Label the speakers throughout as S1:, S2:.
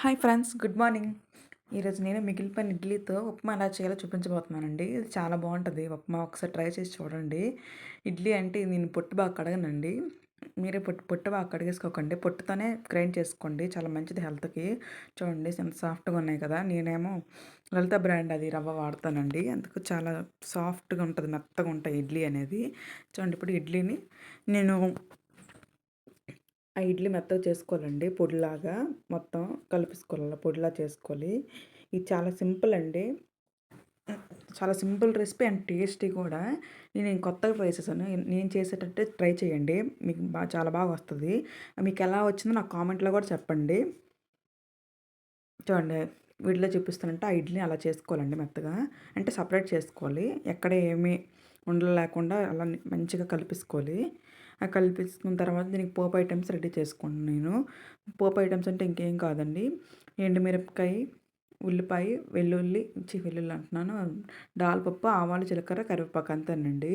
S1: Hi friends good morning. ఈరోజు నేను మిగిలిపోయిన ఇడ్లీతో ఉప్మా ఎలా చేయాలో చూపించబోతున్నానండి. ఇది చాలా బాగుంటుంది. ఉప్మా ఒకసారి ట్రై చేసి చూడండి. ఇడ్లీ అంటే నేను పొట్టు బాగా కడగనండి. మీరే పొట్టు పొట్టు బాగా కడిగేసుకోకండి. పొట్టుతోనే గ్రైండ్ చేసుకోండి. చాలా మంచిది హెల్త్కి. చూడండి ఎంత సాఫ్ట్గా ఉన్నాయి కదా. నేనేమో లలిత బ్రాండ్ అది రవ్వ వాడతానండి. అందుకు చాలా సాఫ్ట్గా ఉంటుంది మెత్తగా ఉంటాయి ఇడ్లీ అనేది. చూడండి ఇప్పుడు ఇడ్లీని నేను ఆ ఇడ్లీ మెత్తగా చేసుకోవాలండి పొడిలాగా మొత్తం కలిపేసుకోవాలి పొడిలా చేసుకోవాలి. ఇది చాలా సింపుల్ అండి. చాలా సింపుల్ రెసిపీ అండ్ టేస్టీ కూడా. నేను కొత్తగా ట్రై చేశాను. నేను చేసేటట్టే ట్రై చేయండి. మీకు బాగా చాలా బాగా వస్తుంది. మీకు ఎలా వచ్చిందో నాకు కామెంట్లో కూడా చెప్పండి. చూడండి వీటిలో చూపిస్తానంటే ఆ ఇడ్లీని అలా చేసుకోవాలండి మెత్తగా. అంటే సపరేట్ చేసుకోవాలి. ఎక్కడ ఏమి ఉండలు లేకుండా అలా మంచిగా కలిపేసుకోవాలి. కలిపేసుకున్న తర్వాత దీనికి పోపు ఐటమ్స్ రెడీ చేసుకుంటాను నేను. పోపు ఐటమ్స్ అంటే ఇంకేం కాదండి. ఎండుమిరపకాయ ఉల్లిపాయ వెల్లుల్లి చి వెల్లుల్లి అంటున్నాను. దాల్పప్పు ఆవాలు జీలకర్ర కరివేపాకు అంతేనండి.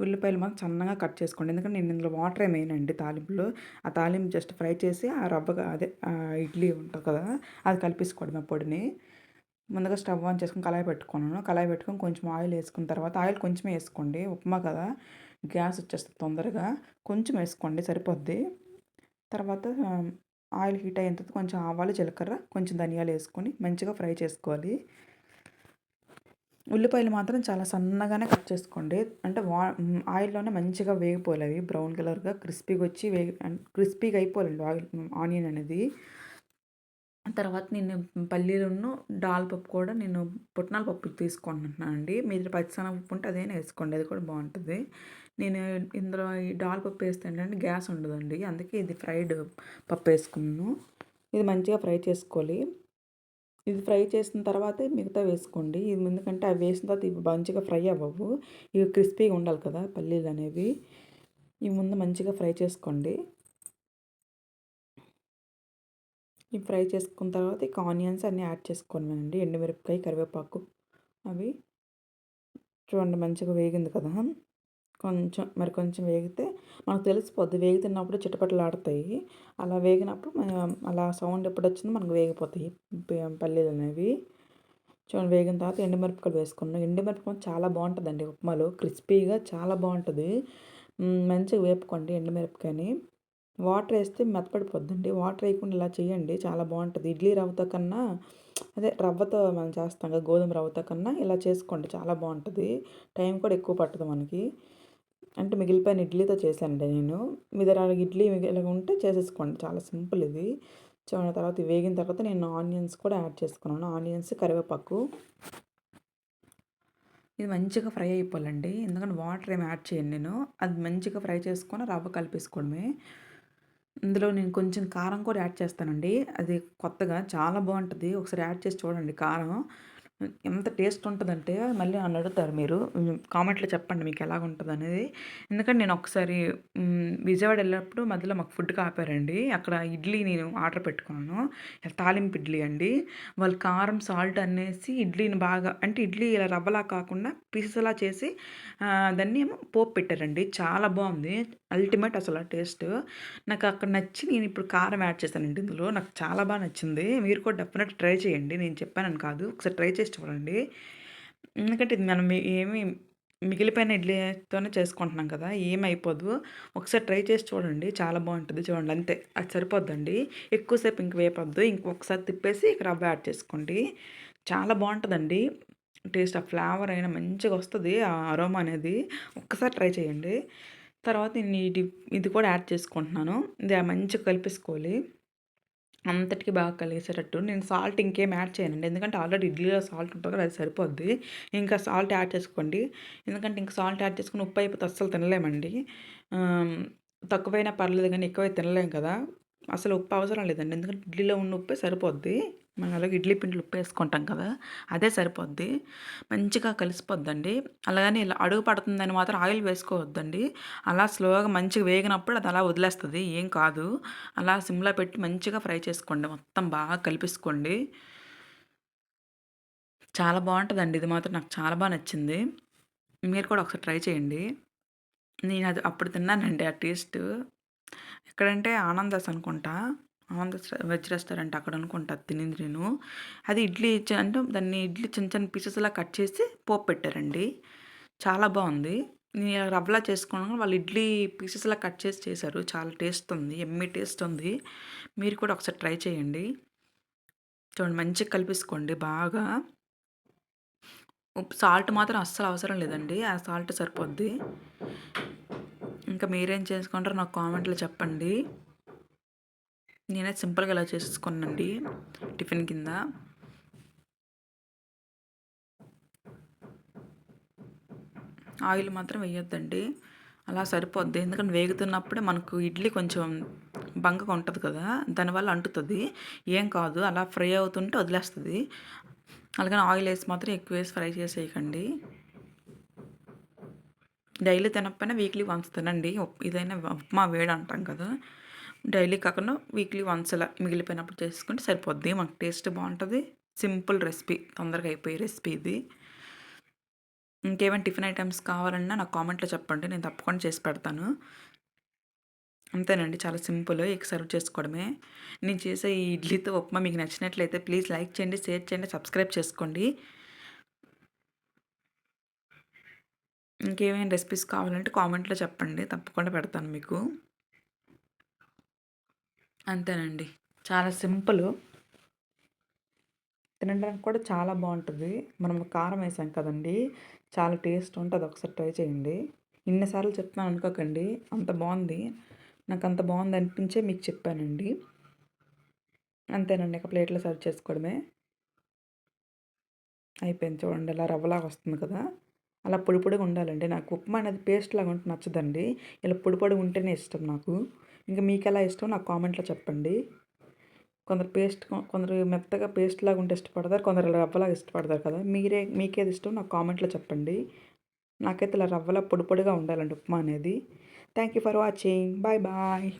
S1: ఉల్లిపాయలు మాత్రం సన్నగా కట్ చేసుకోండి. ఎందుకంటే నేను ఇందులో వాటర్ ఏమైనండి తాలింపులో. ఆ తాలింపు జస్ట్ ఫ్రై చేసి ఆ రవ్వగా అదే ఇడ్లీ ఉంటుంది కదా అది కలిపేసుకోవడం ఆ పొడిని. ముందుగా స్టవ్ ఆన్ చేసుకుని కళాయి పెట్టుకున్నాను. కళాయి పెట్టుకొని కొంచెం ఆయిల్ వేసుకున్న తర్వాత ఆయిల్ కొంచెం వేసుకోండి. ఉప్మా కదా? గ్యాస్ వచ్చేస్తుంది తొందరగా. కొంచెం వేసుకోండి సరిపోద్ది. తర్వాత ఆయిల్ హీట్ అయిన తర్వాత కొంచెం ఆవాలు జీలకర్ర కొంచెం ధనియాలు వేసుకొని మంచిగా ఫ్రై చేసుకోవాలి. ఉల్లిపాయలు మాత్రం చాలా సన్నగానే కట్ చేసుకోండి. అంటే వా ఆయిల్లోనే మంచిగా వేగిపోలేవి బ్రౌన్ కలర్గా క్రిస్పీగా వచ్చి వేగి క్రిస్పీగా అయిపోలేదు ఆయిల్ ఆనియన్ అనేది. తర్వాత నేను పల్లీలను డాల్ పప్పు కూడా నేను పుట్నాల పప్పు తీసుకుంటున్నాను అండి మీరు పచ్చిశనగపప్పు ఉంటే అదే వేసుకోండి అది కూడా బాగుంటుంది. నేను ఇందులో ఈ డాల్ పప్పు వేస్తే ఏంటంటే గ్యాస్ ఉండదండి అందుకే ఇది ఫ్రైడ్ పప్పు వేసుకున్నాను. ఇది మంచిగా ఫ్రై చేసుకోవాలి. ఇది ఫ్రై చేసిన తర్వాతే మిగతా వేసుకోండి. ఇది ఎందుకంటే అవి వేసిన తర్వాత ఇవి మంచిగా ఫ్రై అవ్వవు. ఇవి క్రిస్పీగా ఉండాలి కదా పల్లీలు అనేవి. ఇవి ముందు మంచిగా ఫ్రై చేసుకోండి. ఇవి ఫ్రై చేసుకున్న తర్వాత ఇక ఆనియన్స్ అన్నీ యాడ్ చేసుకోండి ఎండుమిరపకాయ కరివేపాకు అవి చూడండి మంచిగా వేగింది కదా. కొంచెం మరి కొంచెం వేగితే మనకు తెలిసిపోద్ది. వేగుతున్నప్పుడు చిటపటలాడతాయి. అలా వేగినప్పుడు అలా సౌండ్ ఎప్పుడు వచ్చిందో మనకు వేగిపోతాయి. పల్లీలు అనేవి. చూడండి వేగిన తర్వాత ఎండుమిరపకాయలు వేసుకున్నాం. ఎండుమిరపకాయ చాలా బాగుంటుందండి. ఉప్మాలో క్రిస్పీగా చాలా బాగుంటుంది. మంచిగా వేపుకోండి ఎండుమిరపకాయని. వాటర్ వేస్తే మెత్తపడిపోద్దండి. వాటర్ వేయకుండా ఇలా చేయండి చాలా బాగుంటుంది. ఇడ్లీ రవ్వతో కన్నా అదే రవ్వతో మనం చేస్తాం కదా గోధుమ రవ్వతో కన్నా ఇలా చేసుకోండి చాలా బాగుంటుంది. టైం కూడా ఎక్కువ పట్టదు మనకి. అంటే మిగిలిపోయిన ఇడ్లీతో చేశానండి నేను. మీ దగ్గర ఇడ్లీ మిగిలి ఉంటే చేసేసుకోండి. చాలా సింపుల్ ఇది. చూడ తర్వాత వేగిన తర్వాత నేను ఆనియన్స్ కూడా యాడ్ చేసుకున్నాను. ఆనియన్స్ కరివేపాకు. ఇది మంచిగా ఫ్రై అయిపోవాలండి. ఎందుకంటే వాటర్ ఏమి యాడ్ చేయను నేను. అది మంచిగా ఫ్రై చేసుకొని రవ్వ కలిపేసుకోవడమే. ఇందులో నేను కొంచెం కారం కూడా యాడ్ చేస్తానండి. అది కొత్తగా చాలా బాగుంటుంది. ఒకసారి యాడ్ చేసి చూడండి కారం. ఎంత టేస్ట్ ఉంటుందంటే మళ్ళీ నన్ను అడుగుతారు మీరు కామెంట్లో చెప్పండి మీకు ఎలాగ ఉంటుంది అనేది. ఎందుకంటే నేను ఒకసారి విజయవాడ వెళ్ళినప్పుడు మధ్యలో మాకు ఫుడ్ కాపారండి. అక్కడ ఇడ్లీ నేను ఆర్డర్ పెట్టుకున్నాను. తాలింపు ఇడ్లీ అండి. వాళ్ళు కారం సాల్ట్ అనేసి ఇడ్లీని బాగా అంటే ఇడ్లీ ఇలా రవ్వలా కాకుండా పీసెస్లా చేసి దాన్ని ఏమో పోపు పెట్టారండి. చాలా బాగుంది. అల్టిమేట్ అసలు ఆ టేస్ట్. నాకు అక్కడ నచ్చి నేను ఇప్పుడు కారం యాడ్ చేశానండి ఇందులో. నాకు చాలా బాగా నచ్చింది. మీరు కూడా డెఫినెట్ ట్రై చేయండి. నేను చెప్పానని కాదు. ఒకసారి ట్రై చేసి చూడండి ఎందుకంటే ఇది మనం ఏమి మిగిలిపోయిన ఇడ్లీతోనే చేసుకుంటున్నాం కదా ఏమైపోదు. ఒకసారి ట్రై చేసి చూడండి చాలా బాగుంటుంది చూడండి. అంతే అది సరిపోద్దండి. ఎక్కువసేపు ఇంక వేపొద్దు. ఇంకొకసారి తిప్పేసి ఇక రవ్వ యాడ్ చేసుకోండి. చాలా బాగుంటుందండి. టేస్ట్ ఆ ఫ్లేవర్ అయినా మంచిగా వస్తుంది ఆ అరోమా అనేది. ఒక్కసారి ట్రై చేయండి. తర్వాత నేను ఇది ఇది కూడా యాడ్ చేసుకుంటున్నాను. ఇది మంచిగా కలిపేసుకోవాలి. అంతటికి బాగా కలిగేసేటట్టు నేను సాల్ట్ ఇంకేం యాడ్ చేయనండి. ఎందుకంటే ఆల్రెడీ ఇడ్లీలో సాల్ట్ ఉంటుంది కదా అది సరిపోద్ది. ఇంకా సాల్ట్ యాడ్ చేసుకోండి. ఎందుకంటే ఇంకా సాల్ట్ యాడ్ చేసుకుని ఉప్పు అయిపోతే అస్సలు తినలేమండి. తక్కువైనా పర్లేదు కానీ ఎక్కువ తినలేం కదా. అసలు ఉప్పు అవసరం లేదండి. ఎందుకంటే ఇడ్లీలో ఉన్న ఉప్పే సరిపోద్ది. మనం అలాగే ఇడ్లీ పిండిలు ఉప్పు వేసుకుంటాం కదా అదే సరిపోద్ది. మంచిగా కలిసిపోద్దండి. అలాగని ఇలా అడుగు పడుతుందని మాత్రం ఆయిల్ వేసుకోవద్దండి. అలా స్లోగా మంచిగా వేగినప్పుడు అది అలా వదిలేస్తుంది. ఏం కాదు. అలా సిమ్లో పెట్టి మంచిగా ఫ్రై చేసుకోండి. మొత్తం బాగా కలిపేసుకోండి. చాలా బాగుంటుందండి. ఇది మాత్రం నాకు చాలా బాగా నచ్చింది. మీరు కూడా ఒకసారి ట్రై చేయండి. నేను అది అప్పుడు తిన్నానండి ఆ టేస్ట్. ఎక్కడంటే ఆనందాస్ అనుకుంటా. ఆంధ్ర వెజ్ రెస్టారెంట్ అక్కడ అనుకుంటా తినింది నేను. అది ఇడ్లీ అంటే దాన్ని ఇడ్లీ చిన్న చిన్న పీసెస్లా కట్ చేసి పోపు పెట్టారండి. చాలా బాగుంది. నేను రవ్వలా చేసుకున్నాను వాళ్ళు ఇడ్లీ పీసెస్లా కట్ చేసి చేశారు. చాలా టేస్ట్ ఉంది ఎమ్మి టేస్ట్ ఉంది. మీరు కూడా ఒకసారి ట్రై చేయండి. చూడండి మంచిగా కలిపేసుకోండి బాగా. సాల్ట్ మాత్రం అస్సలు అవసరం లేదండి ఆ సాల్ట్ సరిపోద్ది. ఇంకా మీరేం చేసుకుంటారో నాకు కామెంట్లో చెప్పండి. నేనే సింపుల్గా ఇలా చేసుకున్నానండి టిఫిన్ కింద. ఆయిల్ మాత్రం వేయొద్దండి. అలా సరిపోద్ది. ఎందుకంటే వేగుతున్నప్పుడే మనకు ఇడ్లీ కొంచెం బంకగా ఉంటుంది కదా దానివల్ల అంటుతుంది. ఏం కాదు అలా ఫ్రై అవుతుంటే వదిలేస్తుంది. అలాగని ఆయిల్ వేసి మాత్రం ఎక్కువ వేసి ఫ్రై చేసేయకండి. డైలీ తినకపోయినా వీక్లీ వన్స్ తినండి. ఇదైనా ఉప్మా వేడి అంటాం కదా. డైలీ కాకుండా వీక్లీ వన్స్ అలా మిగిలిపోయినప్పుడు చేసుకుంటే సరిపోద్ది. మాకు టేస్ట్ బాగుంటుంది. సింపుల్ రెసిపీ తొందరగా అయిపోయే రెసిపీ ఇది. ఇంకేమైనా టిఫిన్ ఐటమ్స్ కావాలన్నా నాకు కామెంట్లో చెప్పండి. నేను తప్పకుండా చేసి పెడతాను. అంతేనండి. చాలా సింపుల్ ఇక సర్వ్ చేసుకోవడమే. నేను చేసే ఈ ఇడ్లీతో ఉప్మా మీకు నచ్చినట్లయితే ప్లీజ్ లైక్ చేయండి షేర్ చేయండి సబ్స్క్రైబ్ చేసుకోండి. ఇంకేమైనా రెసిపీస్ కావాలంటే కామెంట్లో చెప్పండి. తప్పకుండా పెడతాను మీకు. అంతేనండి. చాలా సింపుల్. తినడానికి కూడా చాలా బాగుంటుంది. మనం కారం వేసాం కదండి. చాలా టేస్ట్ ఉంటుంది. ఒకసారి ట్రై చేయండి. ఇన్నిసార్లు చెప్తున్నాను అనుకోకండి. అంత బాగుంది. నాకు అంత బాగుంది అనిపించే మీకు చెప్పానండి. అంతేనండి. ఇక ప్లేట్లో సర్వ్ చేసుకోవడమే. అయిపోయింది చూడండి. అలా రవ్వలాగా వస్తుంది కదా. అలా పొడి పొడిగా ఉండాలండి. నాకు ఉప్మా అనేది పేస్ట్ లాగా ఉంటే నచ్చదండి. ఇలా పొడి పొడి ఉంటేనే ఇష్టం నాకు. ఇంకా మీకు ఎలా ఇష్టం నాకు కామెంట్లో చెప్పండి. కొందరు పేస్ట్ కొందరు మెత్తగా పేస్ట్ లాగా ఉంటే ఇష్టపడతారు కొందరు రవ్వలాగా ఇష్టపడతారు కదా. మీరే మీకేది ఇష్టం నాకు కామెంట్లో చెప్పండి. నాకైతే ఇలా రవ్వలా పొడి పొడిగా ఉండాలండి ఉప్మా అనేది. Thank you for watching. Bye bye.